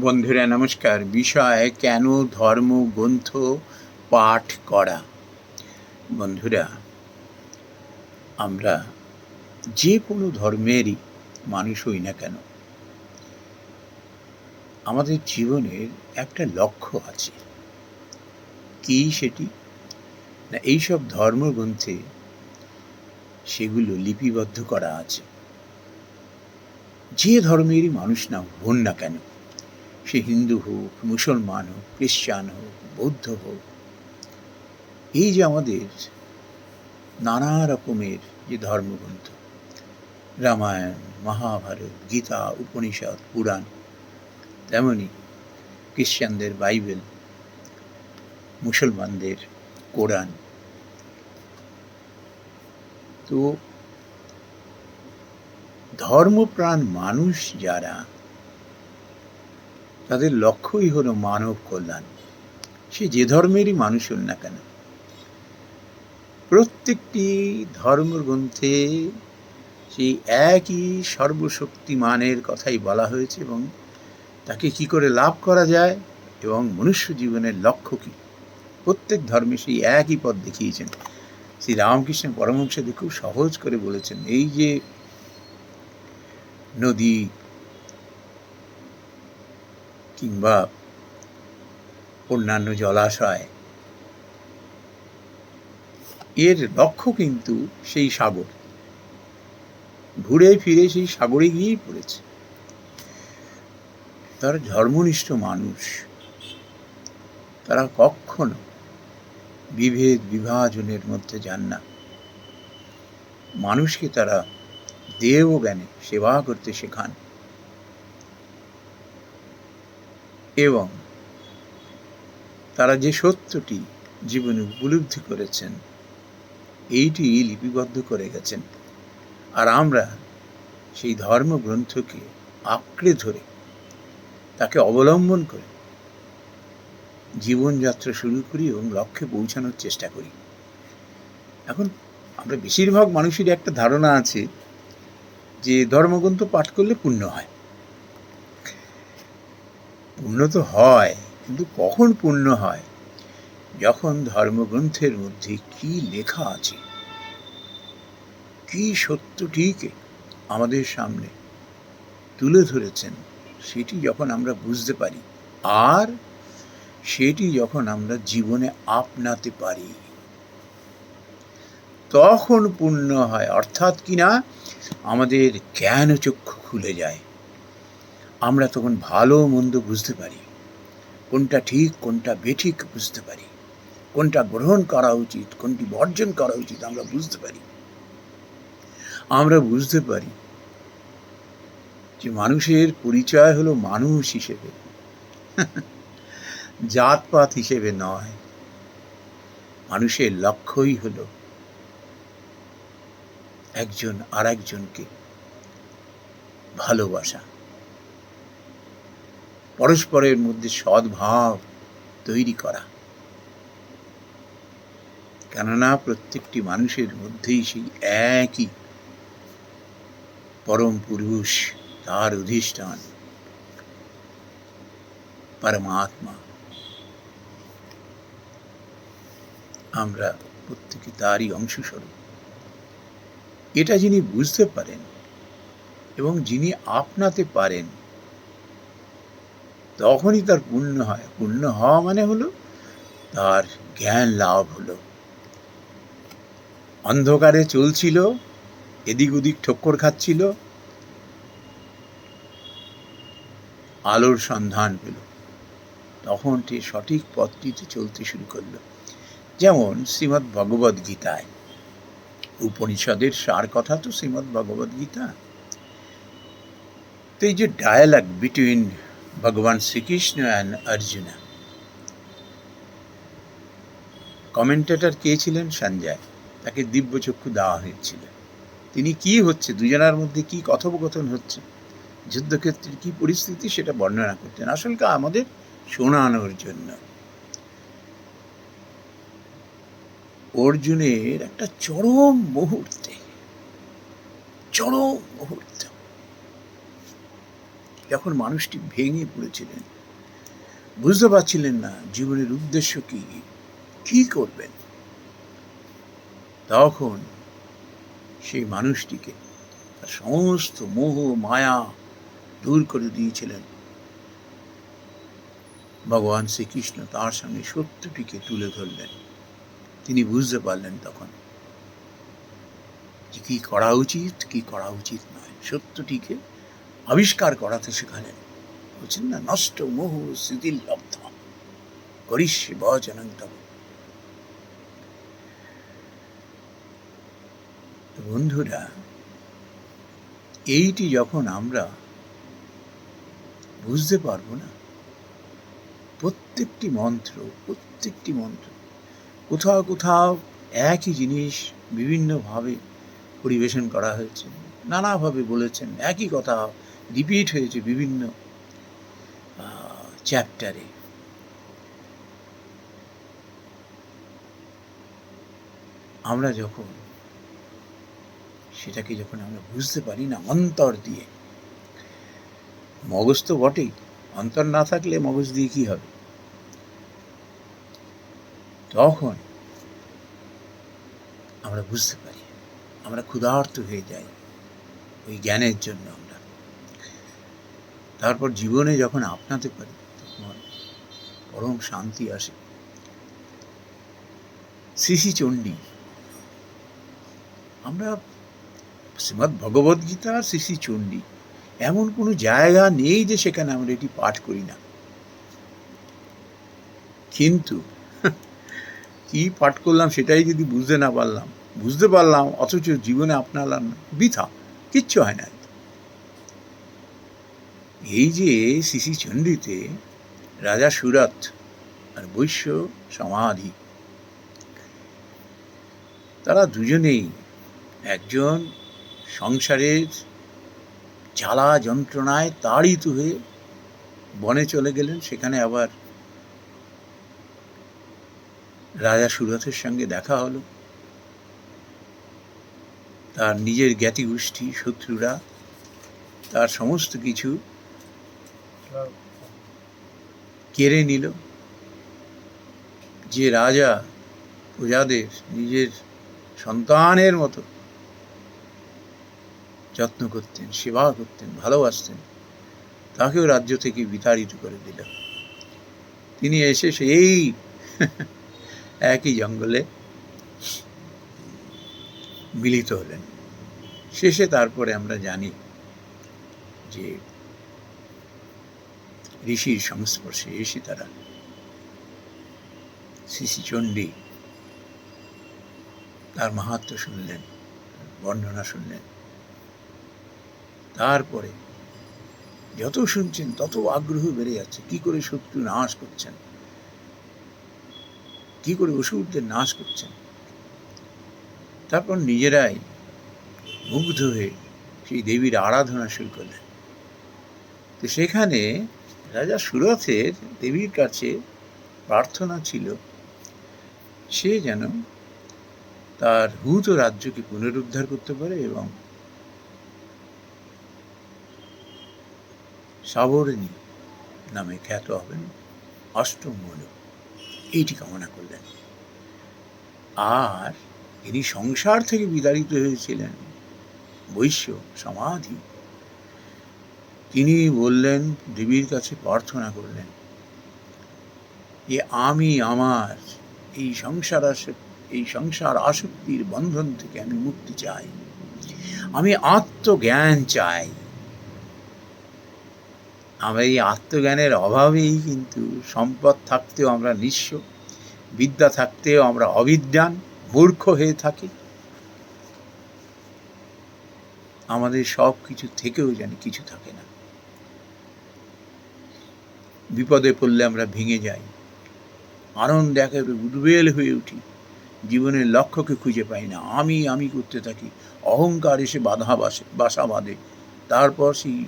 বন্ধুরা, নমস্কার। বিষয়, কেন ধর্ম, গ্রন্থ, পাঠ করা? বন্ধুরা, আমরা যে কোনো ধর্মেরই মানুষ হই না কেন, আমাদের জীবনের একটা লক্ষ্য আছে। কি সেটি? না, এইসব ধর্মগ্রন্থে সেগুলো লিপিবদ্ধ করা আছে। যে ধর্মেরই মানুষ না, হন না কেন সে হিন্দু হোক, মুসলমান হোক, খ্রিস্টান হোক, বৌদ্ধ হোক, এই যে আমাদের নানা রকমের যে ধর্মগ্রন্থ, রামায়ণ, মহাভারত, গীতা, উপনিষদ, পুরাণ, তেমনি খ্রিস্টানদের বাইবেল, মুসলমানদের কোরআন, তো ধর্মপ্রাণ মানুষ যারা তাদের লক্ষ্যই হলো মানব কল্যাণ। সে যে ধর্মেরই মানুষ হন না কেন। প্রত্যেকটি ধর্মগ্রন্থে সেই একই সর্বশক্তিমানের কথাই বলা হয়েছে এবং তাকে কি করে লাভ করা যায় এবং মনুষ্য জীবনের লক্ষ্য কী? প্রত্যেক ধর্মে সেই একই পথ দেখিয়েছেন। শ্রী রামকৃষ্ণ পরমহংসদেব খুব সহজ করে বলেছেন, এই যে নদী কিংবা অন্যান্য জলাশয়, এর লক্ষ্য কিন্তু সেই সাগর। ঘুরে ফিরে সেই সাগরে গিয়েই পড়েছে। তারা ধর্মনিষ্ঠ মানুষ, তারা কখনো বিভেদ বিভাজনের মধ্যে যান না। মানুষকে তারা দেব জ্ঞানে সেবা করতে শেখান। এবং তারা যে সত্যটি জীবনে উপলব্ধি করেছেন, এইটি লিপিবদ্ধ করে গেছেন। আর আমরা সেই ধর্মগ্রন্থকে আঁকড়ে ধরে তাকে অবলম্বন করে জীবনযাত্রা শুরু করি এবং লক্ষ্যে পৌঁছানোর চেষ্টা করি। এখন আমরা বেশিরভাগ মানুষের একটা ধারণা আছে যে ধর্মগ্রন্থ পাঠ করলে পুণ্য হয়। পুণ্য তো হয়, কিন্তু কখন পুণ্য হয়? যখন ধর্মগ্রন্থের মধ্যে কি লেখা আছে? কি সত্যটিকে আমাদের সামনে তুলে ধরেছেন, সেটি যখন আমরা বুঝতে পারি, আর সেটি যখন আমরা জীবনে আপনাতে পারি, তখন পূর্ণ হয়। অর্থাৎ কিনা আমাদের জ্ঞান চক্ষু খুলে যায়। আমরা তখন ভালো মন্দ বুঝতে পারি। কোনটা ঠিক, কোনটা বেঠিক বুঝতে পারি। কোনটা গ্রহণ করা উচিত, কোনটি বর্জন করা উচিত আমরা বুঝতে পারি। আমরা বুঝতে পারি যে মানুষের পরিচয় হলো মানুষ হিসেবে, জাতপাত হিসেবে নয়। মানুষের লক্ষ্যই হলো একজন আর একজনকে ভালোবাসা। পরস্পরের মধ্যে সদ্ভাব তৈরি করা। কেননা প্রত্যেকটি মানুষের মধ্যেই সেই একই পরম পুরুষ, তার অধিষ্ঠান, পরমাত্মা। আমরা প্রত্যেকে তারই অংশস্বরূপ। এটা যিনি বুঝতে পারেন এবং যিনি আপনাতে পারেন তখনই তার পুণ্য হয়। পুণ্য হওয়া মানে হলো তার জ্ঞান লাভ হলো। অন্ধকারে চলছিল এদিক ওদিক ঠক্কর খাচ্ছিল। আলোর সন্ধান পেল। তখন সে সঠিক পথটিতে চলতে শুরু করল। যেমন শ্রীমৎ ভগবদ গীতায়। উপনিষদের সার কথা তো শ্রীমৎ ভগবদ গীতা। তো এই যে ডায়ালগ বিটুইন ভগবান শ্রীকৃষ্ণ অ্যান্ড অর্জুনা। কমেন্টেটর কে ছিলেন? সঞ্জয়। তাকে দিব্যচক্ষু দেওয়া হয়েছিল। তিনি কি হচ্ছে? দুজনার মধ্যে কি কথোপকথন হচ্ছে? যুদ্ধক্ষেত্রের কি পরিস্থিতি সেটা বর্ণনা করতেন। আসলে আমাদের শোনানোর জন্য। অর্জুনের একটা চরম মুহূর্তে, চরম মুহূর্ত যখন মানুষটি ভেঙে পড়েছিলেন, বুঝতে পারছিলেন না জীবনের উদ্দেশ্য কি কি করবেন। তখন সেই মানুষটিকে তার সমস্ত মোহ, মায়া দূর করে দিয়েছিলেন। ভগবান শ্রীকৃষ্ণ তার সামনে সত্যটিকে তুলে ধরলেন। তিনি বুঝতে পারলেন তখন যে কি করা উচিত, কি করা উচিত নয়। সত্যটিকে আবিষ্কার করাতে শেখালেন বলছেন, না, নষ্ট মোহ স্মৃতির লব্ধ। করিষ্যে বচনন্তম বন্ধুরা, এইটি যখন আমরা বুঝতে পারব না, প্রত্যেকটি মন্ত্র প্রত্যেকটি মন্ত্র, কোথাও কোথাও একই জিনিস বিভিন্নভাবে পরিবেশন করা হয়েছে, নানাভাবে বলেছেন, একই কথা রিপিট হয়েছে বিভিন্ন চ্যাপ্টারে আমরা যখন সেটাকে যখন আমরা বুঝতে পারি না, অন্তর দিয়ে, মগজ তো বটেই, অন্তর না থাকলে মগজ দিয়ে কি হবে? তখন আমরা বুঝতে পারি, আমরা ক্ষুধার্ত হয়ে যাই ওই জ্ঞানের জন্য আমরা। তারপর জীবনে যখন আপনাতে পারি, তখন পরম শান্তি আসে। শ্রী চণ্ডী, আমরা শ্রীমৎ ভগবদ্গীতা আর শ্রী চণ্ডী, এমন কোনো জায়গা নেই যে সেখানে আমরা এটি পাঠ করি না। কিন্তু কি পাঠ করলাম সেটাই যদি বুঝতে না পারলাম, বুঝতে পারলাম, অথচ জীবনে আপনালাম না বৃথা, কিচ্ছু হয় না। এই যে শিশি চণ্ডীতে রাজা সুরত আর বৈশ্য সমাধি, তারা দুজনেই একজন সংসারের জ্বালা যন্ত্রণায় তাড়িত হয়ে বনে চলে গেলেন। সেখানে আবার রাজা সুরথের সঙ্গে দেখা হলো। তার নিজের জ্ঞাতি গোষ্ঠী শত্রুরা, তার সমস্ত কিছু কেড়ে নিল। যে রাজা প্রজাদের নিজের সন্তানের মতো যত্ন করতেন, সেবা করতেন, ভালোবাসতেন, তাকেও রাজ্য থেকে বিতাড়িত করে দিল। তিনি এসে সেই একই জঙ্গলে মিলিত হলেন। শেষে তারপরে আমরা জানি যে ঋষির সংস্পর্শে এসে তারা শ্রী চণ্ডী তার মাহাত্ম শুনলেন, বর্ণনা শুনলেন। তারপরে যত শুনছেন, তত আগ্রহ বেড়ে যাচ্ছে। কি করে শত্রু নাশ করছেন? কি করে অসুরদের নাশ করছেন? তারপর নিজেরাই মুগ্ধ হয়ে সেই দেবীর আরাধনা শুরু করলেন। তো সেখানে রাজা সুরথের দেবীর কাছে প্রার্থনা ছিল, সে যেন তার হুত রাজ্যকে পুনরুদ্ধার করতে পারে এবং সাবরণী নামে খ্যাত হবেন অষ্টম মনু এইটি কামনা করলেন। আর ইনি সংসার থেকে বিতাড়িত হয়েছিলেন। বৈশ্য সমাধি তিনি বললেন, দেবীর কাছে প্রার্থনা করলেন যে, আমি আমার এই সংসার এই সংসার আসক্তির বন্ধন থেকে আমি মুক্তি চাই। আমি আত্মজ্ঞান চাই। আমরা এই আত্মজ্ঞানের অভাবেই কিন্তু সম্পদ থাকতেও আমরা নিঃস্ব, বিদ্যা থাকতেও আমরা অবিদ্যান, মূর্খ হয়ে থাকি। আমাদের সব কিছু থেকেও জানি কিছু থাকে না। বিপদে পড়লে আমরা ভেঙে যাই। আনন্দ একেবারে উদ্বেল হয়ে উঠি। জীবনের লক্ষ্যকে খুঁজে পাই না। আমি আমি করতে থাকি। অহংকার এসে বাধা বাসে, বাসা বাঁধে। তারপর সেই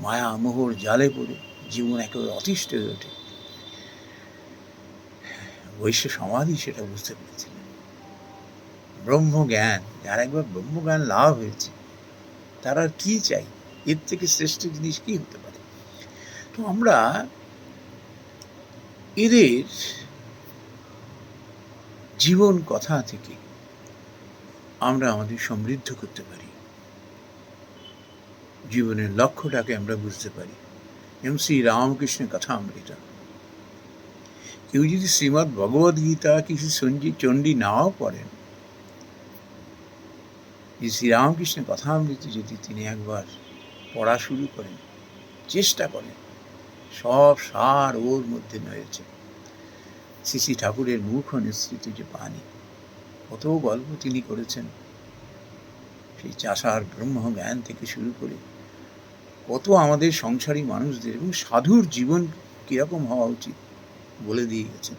মায়া মোহর জালে পড়ে। জীবন একেবারে অতিষ্ঠ হয়ে ওঠে। বৈশ্য সমাধি সেটা বুঝতে পেরেছিলেন। ব্রহ্মজ্ঞান যার একবার ব্রহ্মজ্ঞান লাভ হয়েছে, তারা আর কি চাই? এর থেকে শ্রেষ্ঠ জিনিস কি হতে তো আমরা এদের জীবন কথা থেকে আমরা আমাদের সমৃদ্ধ করতে পারি। জীবনের লক্ষ্যটাকে আমরা বুঝতে পারি। এম শ্রী রামকৃষ্ণের কথা অমৃতা কেউ যদি শ্রীমৎ ভগবদ গীতা কিছু সঞ্জী চণ্ডী নাও পড়েন, যে শ্রীরামকৃষ্ণের কথা অমৃত যদি তিনি একবার পড়া শুরু করেন, চেষ্টা করেন সব সার ওর মধ্যে রয়েছে। শ্রী ঠাকুরের মুখ নিঃসৃত যে বাণী, কত গল্প তিনি করেছেন। সেই চাষার ব্রহ্ম জ্ঞান থেকে শুরু করে কত আমাদের সংসারী মানুষদের এবং সাধুর জীবন কীরকম হওয়া উচিত বলে দিয়ে গেছেন।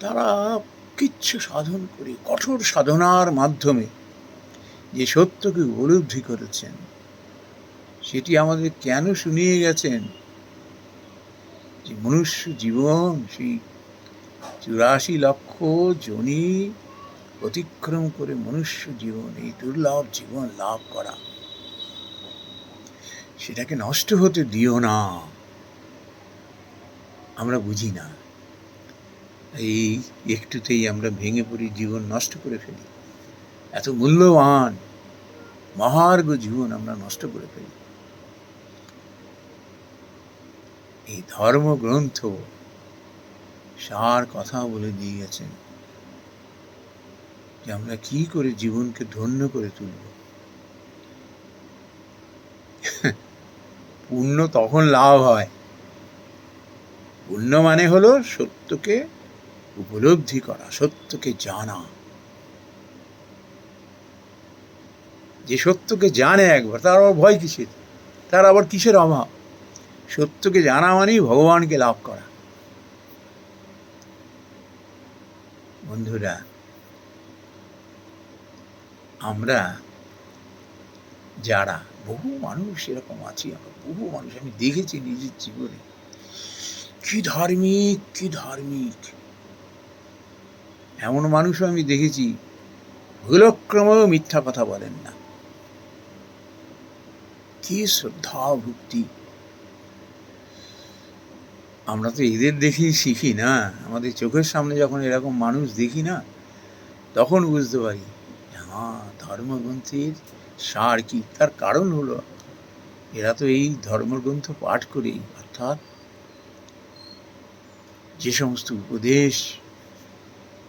তারা কিচ্ছু সাধন করে কঠোর সাধনার মাধ্যমে যে সত্যকে উপলব্ধি করেছেন সেটি আমাদের কেন শুনিয়ে গেছেন? যে মনুষ্য জীবন, সেই চুরাশি লক্ষ জনি অতিক্রম করে মনুষ্য জীবন, এই দুর্লভ জীবন লাভ করা, সেটাকে নষ্ট হতে দিও না। আমরা বুঝি না। এই একটুতেই আমরা ভেঙে পড়ি, জীবন নষ্ট করে ফেলি। এত মূল্যবান, মহার্ঘ জীবন আমরা নষ্ট করে ফেলি। এই ধর্মগ্রন্থ সার কথা বলে দিয়ে গেছেন যে আমরা কি করে জীবনকে ধন্য করে তুলব? পুণ্য তখন লাভ হয়। পুণ্য মানে হলো সত্যকে উপলব্ধি করা, সত্যকে জানা। যে সত্যকে জানে একবার, তার আবার ভয় কিসের? তার আবার কিসের অভাব? সত্যকে জানা মানেই ভগবানকে লাভ করা। বন্ধুরা, আমরা যারা, বহু মানুষ এরকম আছি, আমরা বহু মানুষ, আমি দেখেছি নিজের জীবনে। কি ধার্মিক কি ধার্মিক। এমন মানুষও আমি দেখেছি, ভুলক্রমেও মিথ্যা কথা বলেন না। কি শ্রদ্ধা ভক্তি আমরা তো এদের দেখেই শিখি না। আমাদের চোখের সামনে যখন এরকম মানুষ দেখি না, তখন বুঝতে পারি হ্যাঁ ধর্মগ্রন্থের সার কি? তার কারণ হলো, এরা তো এই ধর্মগ্রন্থ পাঠ করেই, অর্থাৎ যে সমস্ত উপদেশ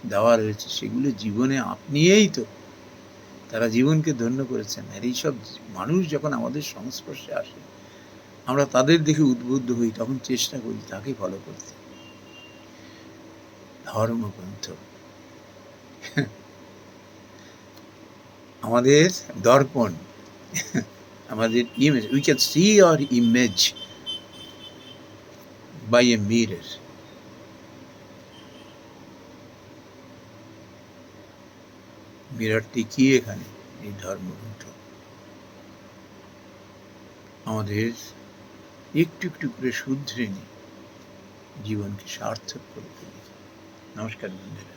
দেওয়া রয়েছে, সেগুলো জীবনে আপনিয়েই তো, তারা জীবনকে ধন্য করেছেন। আর এইসব মানুষ যখন আমাদের সংস্পর্শে আসে আমরা তাদের দেখে উদ্বুদ্ধ হই, তখন চেষ্টা করি তাকে ফলো করতে। ধর্মগ্রন্থ। আমাদের দর্পণ। আমাদের image we can see our image by a mirror মিররটি কি এখানে? এই ধর্মগ্রন্থ। আমাদের একটু একটু করে শুধরে নিয়ে জীবনকে সার্থক করে তুলি। নমস্কার বন্ধুরা।